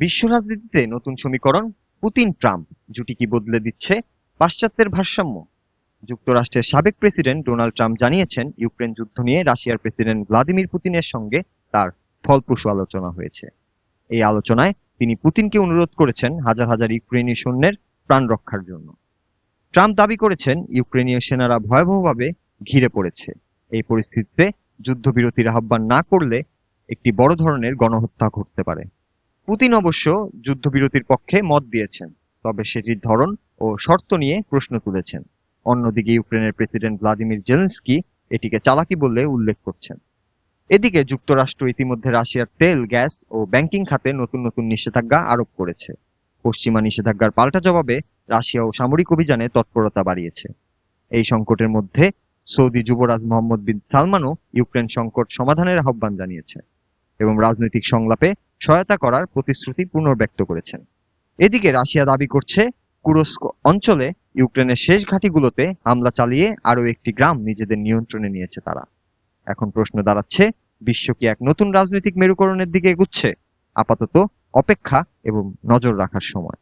বিশ্ব রাজনীতিতে নতুন সমীকরণ, পুতিন ট্রাম্প। জুটি কি বদলে দিচ্ছে? পাশ্চাত্যের ভারসাম্য। যুক্তরাষ্ট্রের সাবেক প্রেসিডেন্ট ডোনাল্ড ট্রাম্প জানিয়েছেন, ইউক্রেন যুদ্ধ নিয়ে রাশিয়ার প্রেসিডেন্ট ভ্লাদিমির পুতিনের সঙ্গে তার ফলপ্রসূ আলোচনা হয়েছে। এই আলোচনায় তিনি পুতিনকে অনুরোধ করেছেন হাজার হাজার ইউক্রেনীয় সৈন্যের প্রাণ রক্ষার জন্য। ট্রাম্প দাবি করেছেন, ইউক্রেনীয় সেনারা ভয়াবহভাবে ঘিরে পড়েছে। এই পরিস্থিতিতে যুদ্ধবিরতির আহ্বান না করলে একটি বড় ধরনের গণহত্যা ঘটতে পারে। পুতিন অবশ্য যুদ্ধবিরতির পক্ষে মত দিয়েছেন, তবে সেটির ধরন ও শর্ত নিয়ে প্রশ্ন তুলেছেন। অন্যদিকে ইউক্রেনের প্রেসিডেন্ট ভ্লাদিমির জেলেন্সকি এটিকে চালাকি বলে উল্লেখ করছেন। এদিকে যুক্তরাষ্ট্র ইতিমধ্যে রাশিয়ার তেল, গ্যাস ও ব্যাংকিং খাতে নতুন নতুন নিষেধাজ্ঞা আরোপ করেছে। পশ্চিমা নিষেধাজ্ঞার পাল্টা জবাবে রাশিয়া ও সামরিক অভিযানে তৎপরতা বাড়িয়েছে। এই সংকটের মধ্যে সৌদি যুবরাজ মোহাম্মদ বিন সালমানও ইউক্রেন সংকট সমাধানের আহ্বান জানিয়েছে। এবং রাজনৈতিক সংলাপে সহায়তা করার প্রতিশ্রুতি পুনর্ব্যক্ত করেছেন। এদিকে রাশিয়া দাবি করছে, কুরস্ক অঞ্চলে ইউক্রেনের শেষ ঘাঁটিগুলোতে হামলা চালিয়ে আরও একটি গ্রাম নিজেদের নিয়ন্ত্রণে নিয়েছে তারা। এখন প্রশ্ন দাঁড়াচ্ছে, বিশ্ব কি এক নতুন রাজনৈতিক মেরুকরণের দিকে এগুচ্ছে? আপাতত অপেক্ষা এবং নজর রাখার সময়।